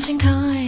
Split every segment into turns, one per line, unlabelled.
changing kind.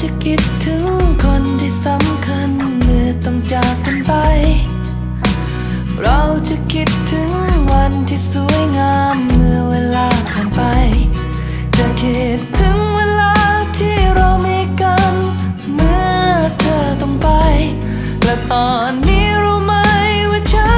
จะคิดถึง
คนที่สำคัญเมื่อต้องจากกันไป เราจะคิดถึงวันที่สวยงามเมื่อเวลาผ่านไป จะคิดถึงเวลาที่เรามีกัน เมื่อเธอต้องไป และตอนนี้รู้ไหมว่าฉัน